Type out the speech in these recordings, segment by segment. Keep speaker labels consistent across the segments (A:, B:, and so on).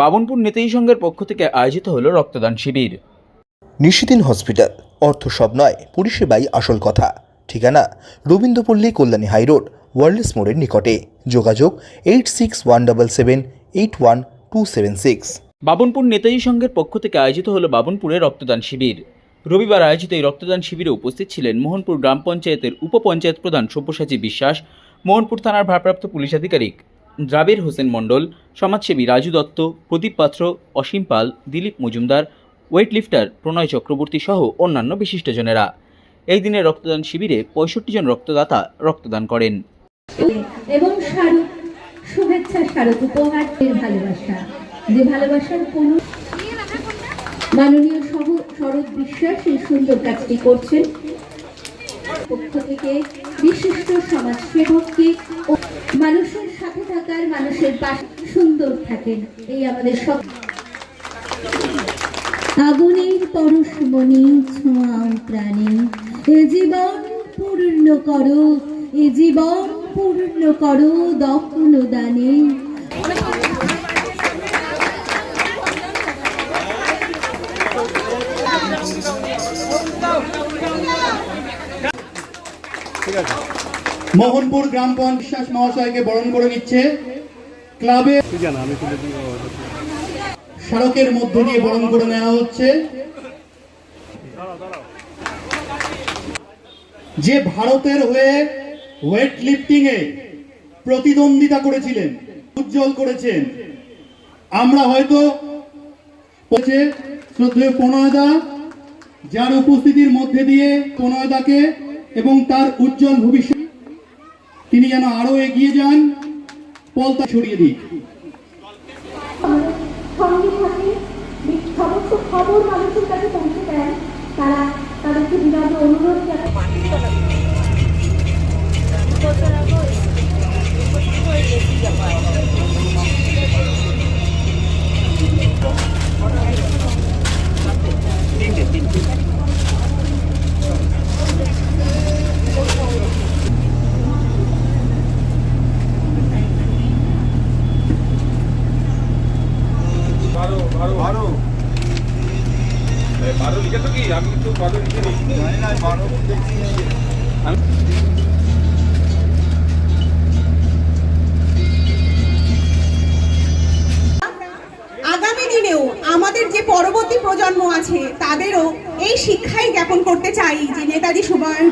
A: বাবনপুর নেতাজি সংঘের পক্ষ থেকে আয়োজিত হল রক্তদান শিবির।
B: নিশিদিন হসপিটাল অর্থ সব নয় পরিষেবাই আসল কথা। ঠিকানা রবীন্দ্রপল্লী কল্যাণী হাইরোড ওয়ার্ল্ডস মোড়ের নিকটে। যোগাযোগ eight six one double seven eight one two seven six.
A: Babanpur Netaji সংঘের পক্ষ থেকে আয়োজিত হল বাবনপুরে রক্তদান শিবির। রবিবার আয়োজিত এই রক্তদান শিবিরে উপস্থিত ছিলেন মোহনপুর গ্রাম পঞ্চায়েতের উপপঞ্চায়েত প্রধান সব্যসাচী বিশ্বাস মোহনপুর থানার ভারপ্রাপ্ত পুলিশ আধিকারিক দ্রাবির হোসেন মণ্ডল, সমাজসেবী রাজু দত্ত, প্রদীপ পাত্র, অসীম পাল, দিলীপ মজুমদার ওয়েট লিফটার প্রণয় চক্রবর্তী সহ অন্যান্য বিশিষ্টজনেরা। এই দিনের রক্তদান শিবিরে পঁয়ষট্টি জন রক্তদাতা রক্তদান করেন।
C: এবং শুভেচ্ছা স্মারক উপহার ভালোবাসা। যে ভালোবাসার মাননীয় সহ শরৎ বিশ্বাস এই সুন্দর কাজটি করছেন। পক্ষ থেকে বিশিষ্ট মানুষের সাথে থাকার মানুষের পাশে সুন্দর থাকেন। এই আমাদের সব আগুনের পরশমণি ছোঁয়াও প্রাণী। এ জীবন পূর্ণ করো, এ জীবন পূর্ণ করো দখল দানে।
D: মোহনপুর গ্রাম পঞ্চাশ মহাশয়কে বরণ করে নিচ্ছে ক্লাবে সড়কের মধ্য দিয়ে বরণ করে নেওয়া হচ্ছে। যে ভারতের হয়ে ওয়েট লিফটিং এ প্রতিদ্বন্দ্বিতা করেছিলেন, উজ্জ্বল করেছেন। আমরা হয়তো প্রণয়দা, যার উপস্থিতির মধ্যে দিয়ে প্রণয়দাকে এবং তার উজ্জ্বল ভবিষ্যৎ তিনি যেন আরও এগিয়ে যান, পলতা ছড়িয়ে দিক।
E: খবর মানুষের কাছে পৌঁছে তারা তাদেরকে বিরাট অনুরোধ জানায়।
F: বারো লিখে তো কি আমি তো বারো লিখে নিই
G: আগামী দিনেও আমাদের যে পরবর্তী প্রজন্ম আছে তাদেরও এই শিক্ষাই জ্ঞাপন করতে চাই যে নেতাজি সুভাষ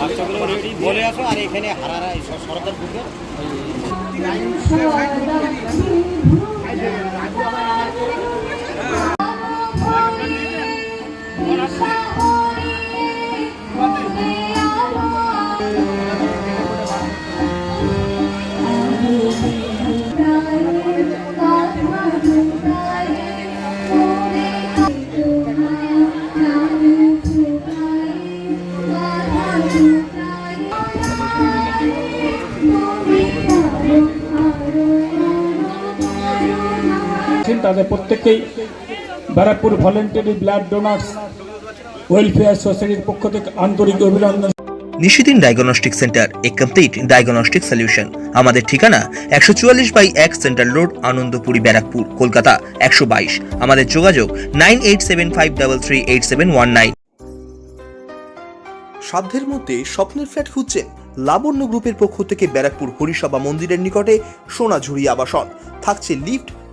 H: বাচ্চাগুলো রেডি বলে আসো আর এখানে হারারা সরকার ঢুকে
I: আছেন তাদের প্রত্যেককেই Barrackpore voluntary blood donors welfare সোসাইটির পক্ষ থেকে আন্তরিক অভিনন্দন।
B: Nishidin diagnostic centre a complete diagnostic solution. আমাদের ঠিকানা একশো চুয়াল্লিশ বাই এক সেন্ট্রাল রোড আনন্দপুরি ব্যারাকপুর কলকাতা একশো বাইশ। আমাদের যোগাযোগ nine eight seven five double three eight seven one nine. সাধ্যের মধ্যে স্বপ্নের ফ্ল্যাট খুঁজছেন লাবণ্য গ্রুপের পক্ষ থেকে ব্যারাকপুর হরিসভা মন্দিরের নিকটে সোনাঝুরি আবাসন। থাকছে lift